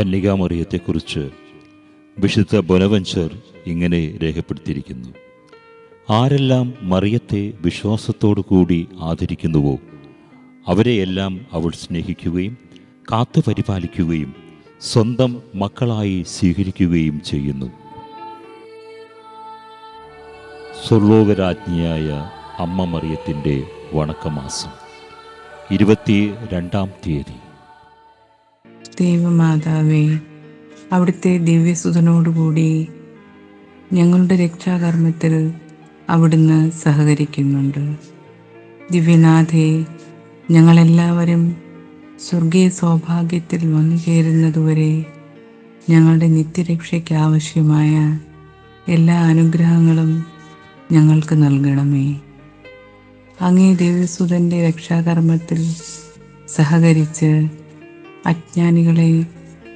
കന്യകാമറിയത്തെക്കുറിച്ച് വിശുദ്ധ ബൊനവഞ്ചർ ഇങ്ങനെ രേഖപ്പെടുത്തിയിരിക്കുന്നു. ആരെല്ലാം മറിയത്തെ വിശ്വാസത്തോടു കൂടി ആദരിക്കുന്നുവോ അവരെയെല്ലാം അവൾ സ്നേഹിക്കുകയും കാത്തു പരിപാലിക്കുകയും സ്വന്തം മക്കളായി സ്വീകരിക്കുകയും ചെയ്യുന്നു. സ്വർലോകരാജ്ഞിയായ അമ്മ മറിയത്തിന്റെ വണക്കമാസം ഇരുപത്തി രണ്ടാം തീയതി. ദൈവമാതാവേ അവിടുത്തെ ദിവ്യസുതനോടുകൂടി ഞങ്ങളുടെ രക്ഷാകർമ്മത്തിൽ അവിടുന്ന് സഹകരിക്കുന്നുണ്ട്. ദിവ്യനാഥേ ഞങ്ങളെല്ലാവരും സ്വർഗീയ സൗഭാഗ്യത്തിൽ വന്നു ചേരുന്നതുവരെ ഞങ്ങളുടെ നിത്യരക്ഷയ്ക്ക് ആവശ്യമായ എല്ലാ അനുഗ്രഹങ്ങളും ഞങ്ങൾക്ക് നൽകണമേ. അങ്ങേ ദിവ്യസുതന്റെ രക്ഷാകർമ്മത്തിൽ സഹകരിച്ച് അജ്ഞാനികളെ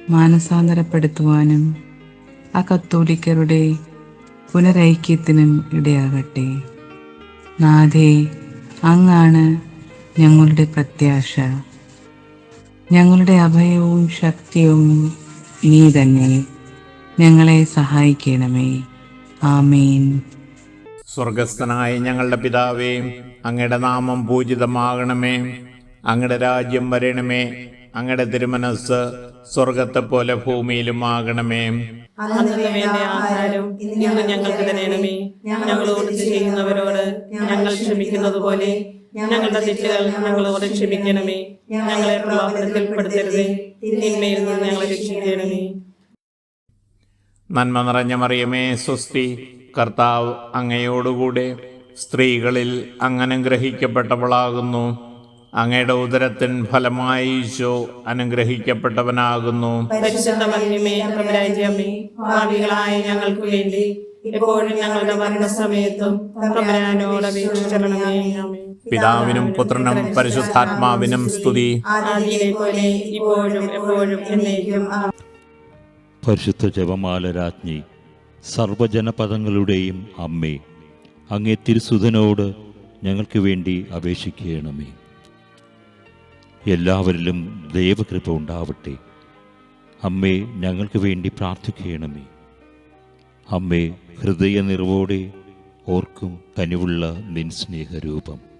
മാനസാന്തരപ്പെടുത്തുവാനും ആ കത്തോലിക്കരുടെ പുനരൈക്യത്തിനും ഇടയാകട്ടെ. നാഥേ അങ്ങാണ് ഞങ്ങളുടെ പ്രത്യാശ. ഞങ്ങളുടെ അഭയവും ശക്തിയും നീ തന്നെ. ഞങ്ങളെ സഹായിക്കണമേ. ആമീൻ. സ്വർഗസ്ഥനായ ഞങ്ങളുടെ പിതാവേ അങ്ങയുടെ നാമം പൂജിതമാകണമേ. അങ്ങയുടെ രാജ്യം വരണമേ. അങ്ങയുടെ തിരുമനസ് സ്വർഗത്തെ പോലെ ഭൂമിയിലും ആകണമേ ഞങ്ങൾക്ക് തരണമേ. ഞങ്ങളോട് ചെയ്യുന്നവരോട് ഞങ്ങൾ ക്ഷമിക്കുന്നത് പോലെ ഞങ്ങളുടെ തെറ്റുകൾ ഞങ്ങളോട് ക്ഷമിക്കണമേ. ഞങ്ങളെ പ്രലോഭനത്തിൽപ്പെടുത്തരുതേ. തിന്മയിൽ നിന്ന് ഞങ്ങളെ രക്ഷിക്കണമേ. നന്മ നിറഞ്ഞ മറിയമേ സ്വസ്തി കർത്താവ് അങ്ങയോടുകൂടെ സ്ത്രീകളിൽ അങ്ങനെ ഗ്രഹിക്കപ്പെട്ടവളാകുന്നു അങ്ങയുടെ ഉദരത്തിൻ ഫലമായി ഈശോ അനുഗ്രഹിക്കപ്പെട്ടവനാകുന്നു. ഞങ്ങൾക്ക് വേണ്ടി എപ്പോഴും ഞങ്ങളുടെ മരണസമയത്തും പിതാവിനും പുത്രനും പരിശുദ്ധാത്മാവിനും സ്തുതി. ഇപ്പോഴും എപ്പോഴും. പരിശുദ്ധ ജപമാല രാജ്ഞി സർവജനപദങ്ങളുടെയും അമ്മേ അങ്ങേ തിരുസുധനോട് ഞങ്ങൾക്ക് വേണ്ടി അപേക്ഷിക്കണമേ. എല്ലാവരിലും ദൈവകൃപ ഉണ്ടാവട്ടെ. അമ്മേ ഞങ്ങൾക്ക് വേണ്ടി പ്രാർത്ഥിക്കണമേ. അമ്മേ ഹൃദയ നിറവോടെ ഓർക്കും കനിവുള്ള നിൻ സ്നേഹരൂപം.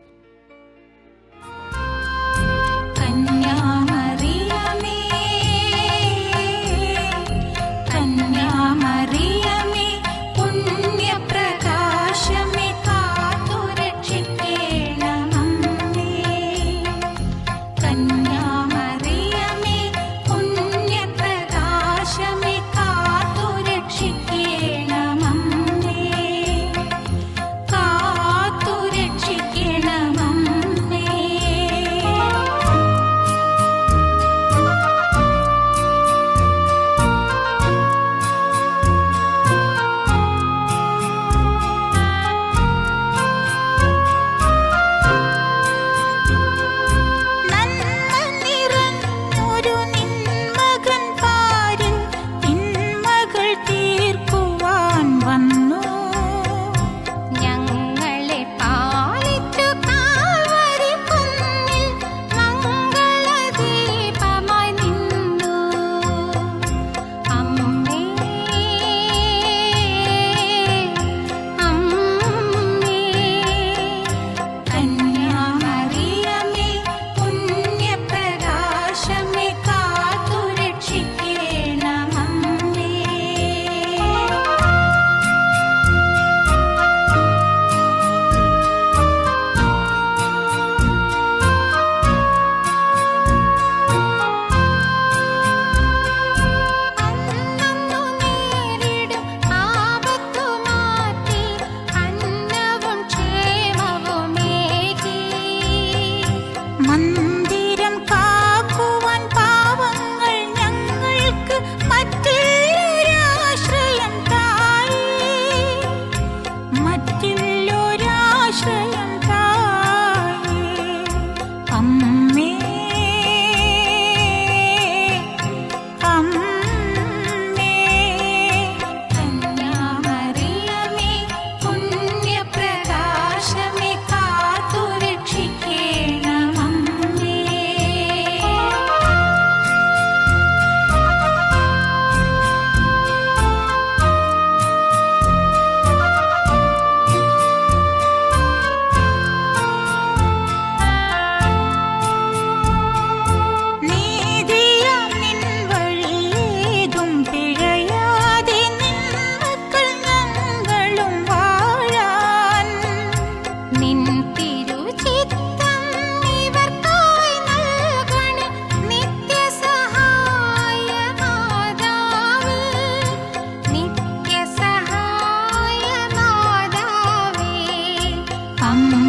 düşme 阿弥。